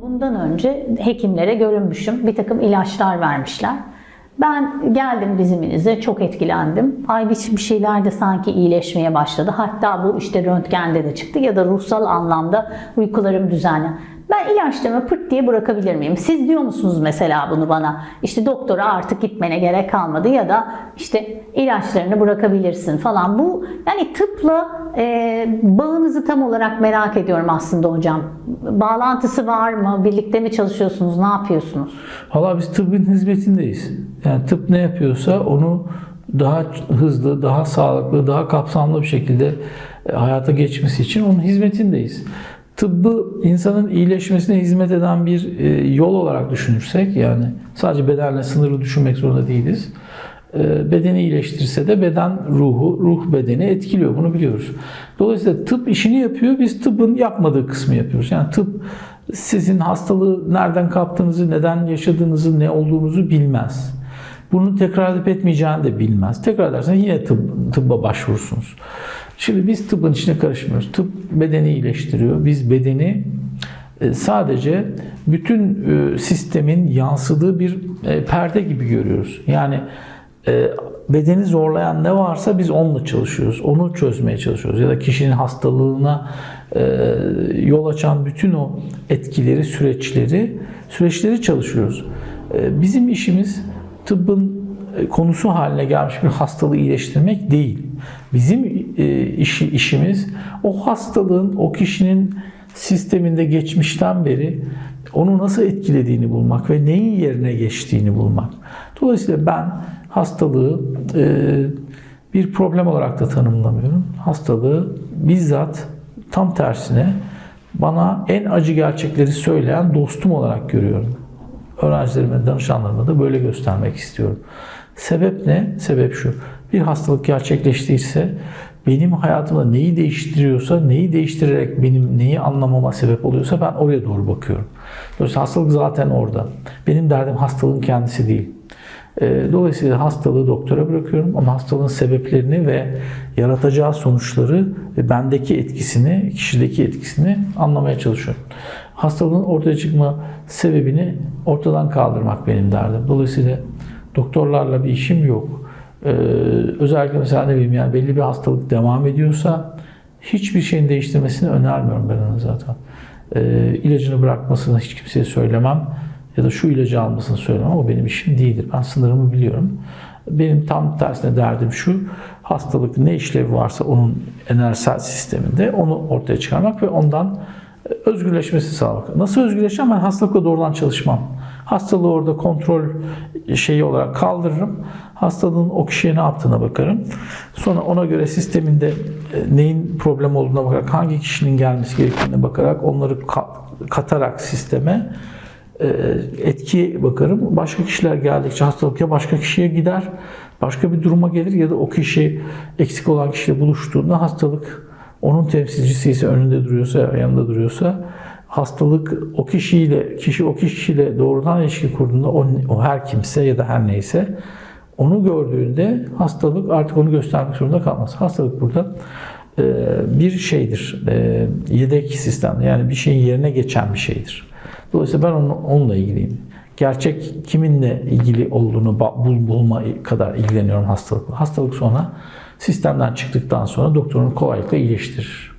Doğumdan önce hekimlere görünmüşüm. Bir takım ilaçlar vermişler. Ben geldim diziminize çok etkilendim. Ay bir şeyler de sanki iyileşmeye başladı. Hatta bu işte röntgende de çıktı ya da ruhsal anlamda uykularım düzenli. Ben ilaçlarımı pırt diye bırakabilir miyim? Siz diyor musunuz mesela bunu bana? İşte doktora artık gitmene gerek kalmadı ya da işte ilaçlarını bırakabilirsin falan. Bu yani tıpla e, bağınızı tam olarak merak ediyorum aslında hocam. Bağlantısı var mı? Birlikte mi çalışıyorsunuz? Ne yapıyorsunuz? Valla biz tıbbın hizmetindeyiz. Yani tıp ne yapıyorsa onu daha hızlı, daha sağlıklı, daha kapsamlı bir şekilde e, hayata geçmesi için onun hizmetindeyiz. Tıbbı insanın iyileşmesine hizmet eden bir e, yol olarak düşünürsek yani sadece bedenle sınırlı düşünmek zorunda değiliz. E, Bedeni iyileştirirse de beden ruhu, ruh bedeni etkiliyor. Bunu biliyoruz. Dolayısıyla tıp işini yapıyor. Biz tıbbın yapmadığı kısmı yapıyoruz. Yani tıp sizin hastalığı nereden kaptığınızı, neden yaşadığınızı, ne olduğunuzu bilmez. Bunu tekrar edip etmeyeceğini de bilmez. Tekrar ederseniz yine tıp, tıbba başvurursunuz. Şimdi biz tıbbın içine karışmıyoruz. Tıp bedeni iyileştiriyor. Biz bedeni e, sadece bütün e, sistemin yansıdığı bir e, perde gibi görüyoruz. Yani bedeni zorlayan ne varsa biz onunla çalışıyoruz. Onu çözmeye çalışıyoruz. Ya da kişinin hastalığına yol açan bütün o etkileri, süreçleri, süreçleri çalışıyoruz. Bizim işimiz tıbbın konusu haline gelmiş bir hastalığı iyileştirmek değil. Bizim işi, işimiz o hastalığın o kişinin sisteminde geçmişten beri onu nasıl etkilediğini bulmak ve neyin yerine geçtiğini bulmak. Dolayısıyla ben hastalığı bir problem olarak da tanımlamıyorum. Hastalığı bizzat tam tersine bana en acı gerçekleri söyleyen dostum olarak görüyorum. Öğrencilerime, danışanlarıma da böyle göstermek istiyorum. Sebep ne? Sebep şu. Bir hastalık gerçekleştiyse benim hayatımda neyi değiştiriyorsa, neyi değiştirerek benim neyi anlamama sebep oluyorsa ben oraya doğru bakıyorum. Dolayısıyla hastalık zaten orada. Benim derdim hastalığın kendisi değil. Dolayısıyla hastalığı doktora bırakıyorum ama hastalığın sebeplerini ve yaratacağı sonuçları ve bendeki etkisini, kişideki etkisini anlamaya çalışıyorum. Hastalığın ortaya çıkma sebebini ortadan kaldırmak benim derdim. Dolayısıyla doktorlarla bir işim yok. Ee, özellikle mesela ne bileyim yani belli bir hastalık devam ediyorsa hiçbir şeyin değiştirmesini önermiyorum ben ona zaten. Ee, ilacını bırakmasını hiç kimseye söylemem ya da şu ilacı almasını söylemem. O benim işim değildir. Ben sınırımı biliyorum. Benim tam tersine derdim şu, hastalık ne işlevi varsa onun enerjisel sisteminde onu ortaya çıkarmak ve ondan özgürleşmesi sağlamak. Nasıl özgürleşeceğim? Ben hastalıkla doğrudan çalışmam. Hastalığı orada kontrol şeyi olarak kaldırırım. Hastalığın o kişiye ne yaptığına bakarım. Sonra ona göre sisteminde e, neyin problem olduğuna bakarak, hangi kişinin gelmesi gerektiğine bakarak, onları katarak sisteme e, etki bakarım. Başka kişiler geldikçe hastalık ya başka kişiye gider, başka bir duruma gelir ya da o kişi eksik olan kişiyle buluştuğunda hastalık onun temsilcisi ise önünde duruyorsa, yanında duruyorsa hastalık o kişiyle, kişi o kişiyle doğrudan ilişki kurduğunda o, o her kimse ya da her neyse onu gördüğünde hastalık artık onu göstermek zorunda kalmaz. Hastalık burada e, bir şeydir. E, yedek sistem. Yani bir şeyin yerine geçen bir şeydir. Dolayısıyla ben onu, onunla ilgiliyim. Gerçek kiminle ilgili olduğunu bul, bulma kadar ilgileniyorum hastalıkla. Hastalık sonra sistemden çıktıktan sonra doktorunu kolaylıkla iyileştirir.